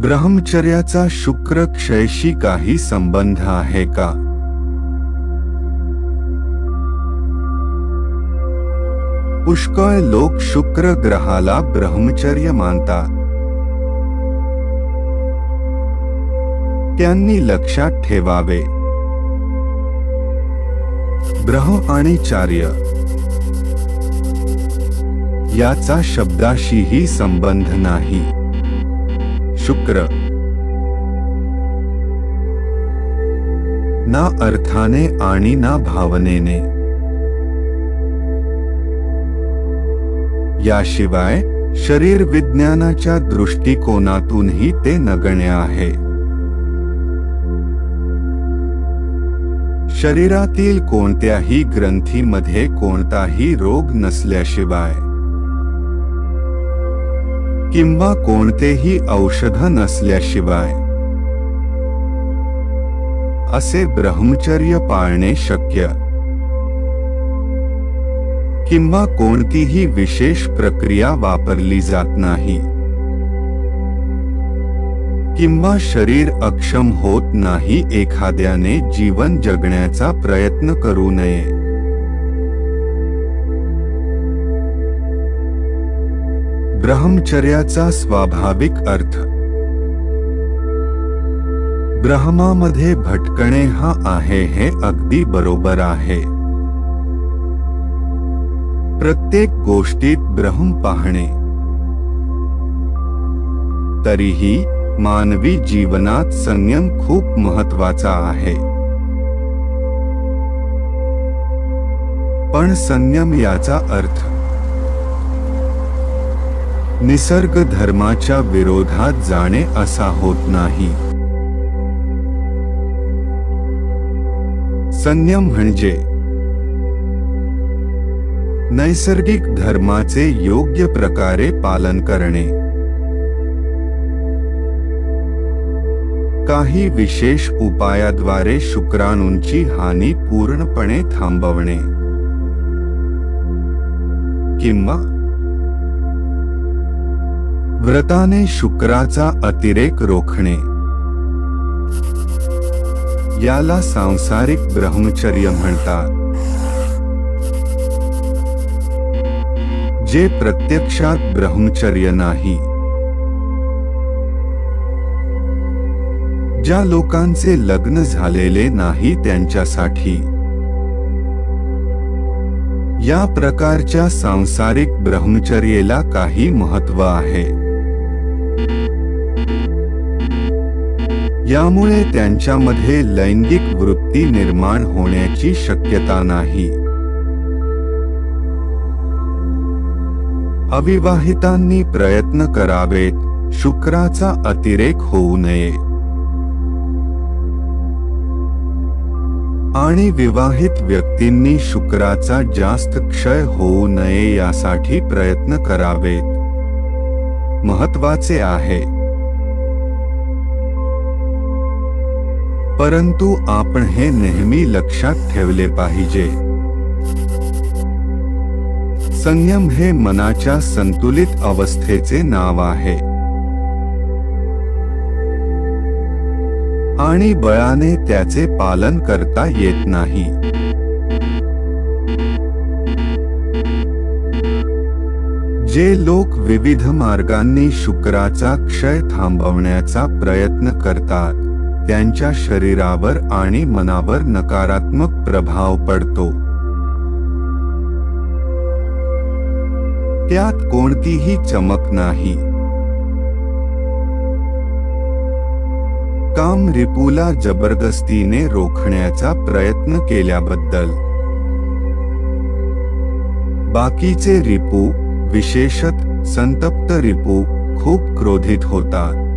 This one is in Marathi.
ब्रह्मचर्याचा शुक्र क्षयशी काही संबंध आहे का? पुष्कळ लोक शुक्र ग्रहाला ब्रह्मचर्य मानतात. त्यांनी लक्षात ठेवावे. ब्रह्म आणि चार्य याचा शब्दाशीही संबंध नाही. शुक्र। ना अर्थाने आणि ना भावनेने। याशिवाय शरीर विज्ञानाच्या दृष्टिकोनातूनही ते नगण्य आहे। शरीरातील कोणत्याही ग्रंथीमध्ये कोणताही रोग नसल्याशिवाय। किंवा कोणतेही औषध नसल्याशिवाय. असे ब्रह्मचर्य पाळणे शक्य. किंवा कोणतीही विशेष प्रक्रिया वापरली जात नाही. किंवा शरीर अक्षम होत नाही एखाद्याने जीवन जगण्याचा प्रयत्न करू नये. ब्रह्मचर्याचा स्वाभाविक अर्थ. ब्रह्मामध्ये भटकणे हा आहे हे अगदी बरोबर आहे. प्रत्येक गोष्टीत ब्रह्म पाहणे. तरीही मानवी जीवनात संयम खूप महत्त्वाचा आहे. पण संयम याचा अर्थ निसर्ग धर्माच्या विरोधात जाणे असा होत नाही. संयम म्हणजे नैसर्गिक धर्माचे योग्य प्रकारे पालन करणे. काही विशेष उपायाद्वारे शुक्राणूंची हानी पूर्णपणे थांबवणे. किंवा व्रताने शुक्राचा अतिरेक रोखणे. याला सांसारिक ब्रह्मचर्य म्हणतात. जे प्रत्यक्षात ब्रह्मचर्य नाही. ज्या लोकांचे लग्न झालेले नाही त्यांच्यासाठी. या प्रकारच्या सांसारिक ब्रह्मचर्येला काही महत्त्व आहे. यामुळे त्यांच्यामध्ये लैंगिक वृत्ती निर्माण होण्याची शक्यता नाही. अविवाहितांनी प्रयत्न करावेत शुक्राचा अतिरेक होऊ नये. आणि विवाहित व्यक्तींनी शुक्राचा जास्त क्षय होऊ नये यासाठी प्रयत्न करावेत. महत्त्वाचे आहे परंतु आपण हे नेहमी लक्षात ठेवले पाहिजे. संयम हे मनाच्या संतुलित अवस्थेचे नाव आहे. आणि बळाने त्याचे पालन करता येत नाही. जे लोक विविध मार्गांनी शुक्राचा क्षय थांबवण्याचा प्रयत्न करतात त्यांच्या शरीरावर आणि मनावर नकारात्मक प्रभाव पडतो. त्यात कोणतीही चमक नाही. काम रिपूला जबरदस्तीने रोखण्याचा प्रयत्न केल्याबद्दल. बाकीचे रिपू विशेषत संतप्त रिपू खूप क्रोधित होतात.